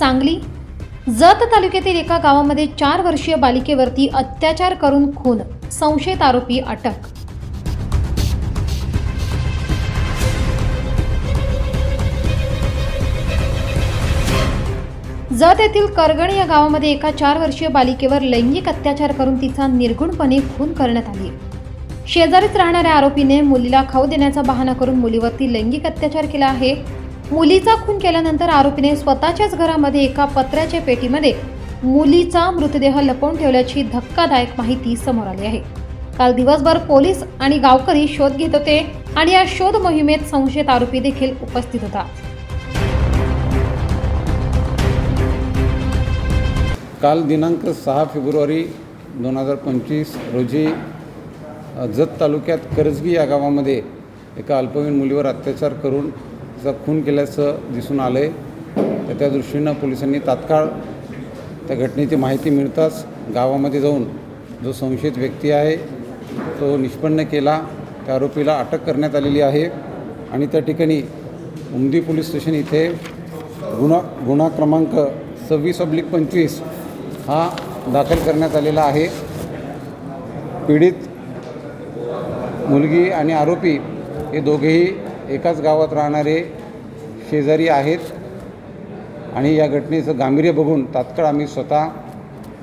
सांगली. जत तालुक्यातील एका गावामध्ये चार वर्षीय बालिकेवरती अत्याचार करून खून संशयित आरोपी अटक. जत येथील करगण या गावामध्ये एका चार वर्षीय बालिकेवर लैंगिक अत्याचार करून तिचा निर्गुणपणे खून करण्यात आली. शेजारीच राहणाऱ्या आरोपीने मुलीला खाऊ देण्याचा बहाणा करून मुलीवरती लैंगिक अत्याचार केला आहे. मुलीचा खून केल्यानंतर आरोपीने स्वतःच्याच घरामध्ये एका पत्र्याच्या पेटीमध्ये मुलीचा मृतदेह लपवून ठेवल्याची धक्कादायक माहिती समोर आली आहे. काल दिवसभर पोलीस आणि गावकरी शोध घेत होते आणि या शोध मोहिमेत संशयित आरोपी देखील उपस्थित होता. काल दिनांक सहा फेब्रुवारी दोन हजार पंचवीस रोजी जत तालुक्यात करजगी या गावामध्ये एका अल्पवयीन मुलीवर अत्याचार करून तिचा खून केल्याचं दिसून आलं आहे तर त्या दृष्टीनं पोलिसांनी तात्काळ त्या घटनेची माहिती मिळताच गावामध्ये जाऊन जो संशयित व्यक्ती आहे तो निष्पन्न केला. त्या आरोपीला अटक करण्यात आलेली आहे आणि त्या ठिकाणी उमदी पोलीस स्टेशन इथे गुन्हा गुन्हा क्रमांक सव्वीस अब्लिक पंचवीस हा दाखल करण्यात आलेला आहे. पीडित मुलगी आणि आरोपी हे दोघेही एकाच गावात राहणारे शेजारी आहेत. आणि या घटनेचं गांभीर्य बघून तात्काळ आम्ही स्वतः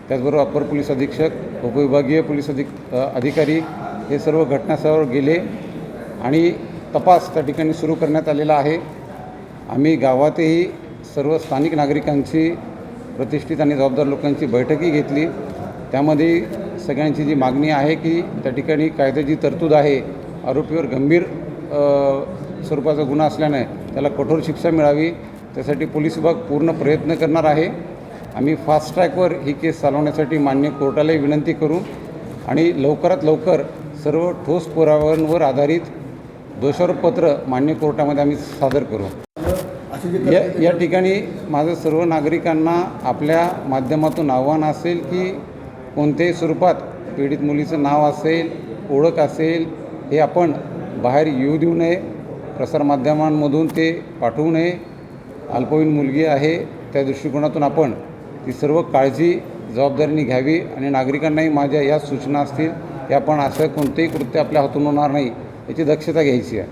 त्याचबरोबर अप्पर पोलीस अधीक्षक उपविभागीय पोलीस अधिक अधिकारी हे सर्व घटनास्थळावर गेले आणि तपास त्या ठिकाणी सुरू करण्यात आलेला आहे. आम्ही गावातही सर्व स्थानिक नागरिकांची प्रतिष्ठित आणि जबाबदार लोकांची बैठकही घेतली. त्यामध्ये सगळ्यांची जी मागणी आहे की त्या ठिकाणी कायद्याची तरतूद आहे आरोपीवर गंभीर स्वरूपाचा गुन्हा असल्याने त्याला कठोर शिक्षा मिळावी त्यासाठी पोलीस विभाग पूर्ण प्रयत्न करणार आहे. आम्ही फास्ट ट्रॅकवर ही केस चालवण्यासाठी मान्य कोर्टालाही विनंती करू आणि लवकरात लवकर सर्व ठोस पुराव्यांवर आधारित दोषारोपपत्र मान्य कोर्टामध्ये आम्ही सादर करू. या या ठिकाणी माझं सर्व नागरिकांना आपल्या माध्यमातून आव्हान असेल की कोणत्याही स्वरूपात पीडित मुलीचं नाव असेल ओळख असेल हे आपण बाहेर येऊ देऊ नये. प्रसारमाध्यमांमधून ते पाठवू नये. अल्पवयीन मुलगी आहे त्या दृष्टिकोनातून आपण ती सर्व काळजी जबाबदारीने घ्यावी आणि नागरिकांनाही माझ्या या सूचना असतील की आपण असं कोणतेही कृत्य आपल्या हातून होणार नाही याची दक्षता घ्यायची आहे.